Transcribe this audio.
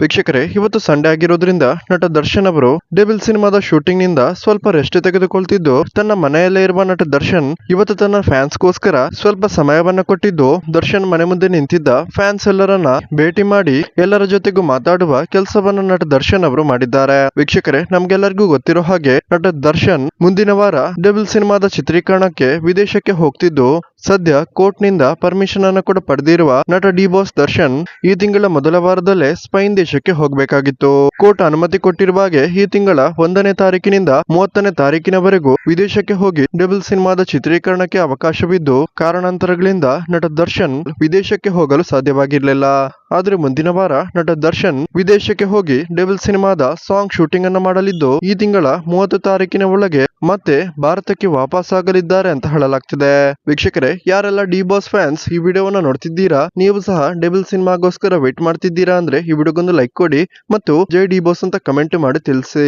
ವೀಕ್ಷಕರೇ, ಇವತ್ತು ಸಂಡೇ ಆಗಿರೋದ್ರಿಂದ ನಟ ದರ್ಶನ್ ಅವರು ಡೆಬಿಲ್ ಸಿನಿಮಾದ ಶೂಟಿಂಗ್ನಿಂದ ಸ್ವಲ್ಪ ರೆಸ್ಟ್ ತೆಗೆದುಕೊಳ್ತಿದ್ದು, ತನ್ನ ಮನೆಯಲ್ಲೇ ಇರುವ ನಟ ದರ್ಶನ್ ಇವತ್ತು ತನ್ನ ಫ್ಯಾನ್ಸ್ಗೋಸ್ಕರ ಸ್ವಲ್ಪ ಸಮಯವನ್ನ ಕೊಟ್ಟಿದ್ದು, ದರ್ಶನ್ ಮನೆ ಮುಂದೆ ನಿಂತಿದ್ದ ಫ್ಯಾನ್ಸ್ ಎಲ್ಲರನ್ನ ಭೇಟಿ ಮಾಡಿ ಎಲ್ಲರ ಜೊತೆಗೂ ಮಾತಾಡುವ ಕೆಲಸವನ್ನ ನಟ ದರ್ಶನ್ ಅವರು ಮಾಡಿದ್ದಾರೆ. ವೀಕ್ಷಕರೇ, ನಮ್ಗೆಲ್ಲರಿಗೂ ಗೊತ್ತಿರೋ ಹಾಗೆ ನಟ ದರ್ಶನ್ ಮುಂದಿನ ವಾರ ಡೆಬಿಲ್ ಸಿನಿಮಾದ ಚಿತ್ರೀಕರಣಕ್ಕೆ ವಿದೇಶಕ್ಕೆ ಹೋಗ್ತಿದ್ದು, ಸದ್ಯ ಕೋರ್ಟ್ನಿಂದ ಪರ್ಮಿಷನ್ ಅನ್ನು ಕೂಡ ಪಡೆದಿರುವ ನಟ ಡಿ ಬಾಸ್ ದರ್ಶನ್ ಈ ತಿಂಗಳ ಮೊದಲ ವಾರದಲ್ಲೇ ಸ್ಪೈನ್ ದೇಶಕ್ಕೆ ಹೋಗಬೇಕಾಗಿತ್ತು. ಕೋರ್ಟ್ ಅನುಮತಿ ಕೊಟ್ಟಿರುವ ಹಾಗೆ ಈ ತಿಂಗಳ ಒಂದನೇ ತಾರೀಕಿನಿಂದ ಮೂವತ್ತನೇ ತಾರೀಕಿನವರೆಗೂ ವಿದೇಶಕ್ಕೆ ಹೋಗಿ ಡಬಲ್ ಸಿನಿಮಾದ ಚಿತ್ರೀಕರಣಕ್ಕೆ ಅವಕಾಶವಿದ್ದು, ಕಾರಣಾಂತರಗಳಿಂದ ನಟ ದರ್ಶನ್ ವಿದೇಶಕ್ಕೆ ಹೋಗಲು ಸಾಧ್ಯವಾಗಿರಲಿಲ್ಲ. ಆದರೆ ಮುಂದಿನ ವಾರ ನಟ ದರ್ಶನ್ ವಿದೇಶಕ್ಕೆ ಹೋಗಿ ಡೆವಿಲ್ ಸಿನಿಮಾದ ಸಾಂಗ್ ಶೂಟಿಂಗ್ ಅನ್ನು ಮಾಡಲಿದ್ದು, ಈ ತಿಂಗಳ ಮೂವತ್ತು ತಾರೀಕಿನ ಒಳಗೆ ಮತ್ತೆ ಭಾರತಕ್ಕೆ ವಾಪಸ್ ಆಗಲಿದ್ದಾರೆ ಅಂತ ಹೇಳಲಾಗ್ತಿದೆ. ವೀಕ್ಷಕರೇ, ಯಾರೆಲ್ಲ ಡಿ ಬಾಸ್ ಫ್ಯಾನ್ಸ್ ಈ ವಿಡಿಯೋವನ್ನ ನೋಡ್ತಿದ್ದೀರಾ, ನೀವು ಸಹ ಡೆಬಲ್ ಸಿನಿಮಾಗೋಸ್ಕರ ವೇಟ್ ಮಾಡ್ತಿದ್ದೀರಾ ಅಂದ್ರೆ ಈ ವಿಡಿಯೋಗೊಂದು ಲೈಕ್ ಕೊಡಿ ಮತ್ತು ಜೈ ಡಿ ಬಾಸ್ ಅಂತ ಕಮೆಂಟ್ ಮಾಡಿ ತಿಳಿಸಿ.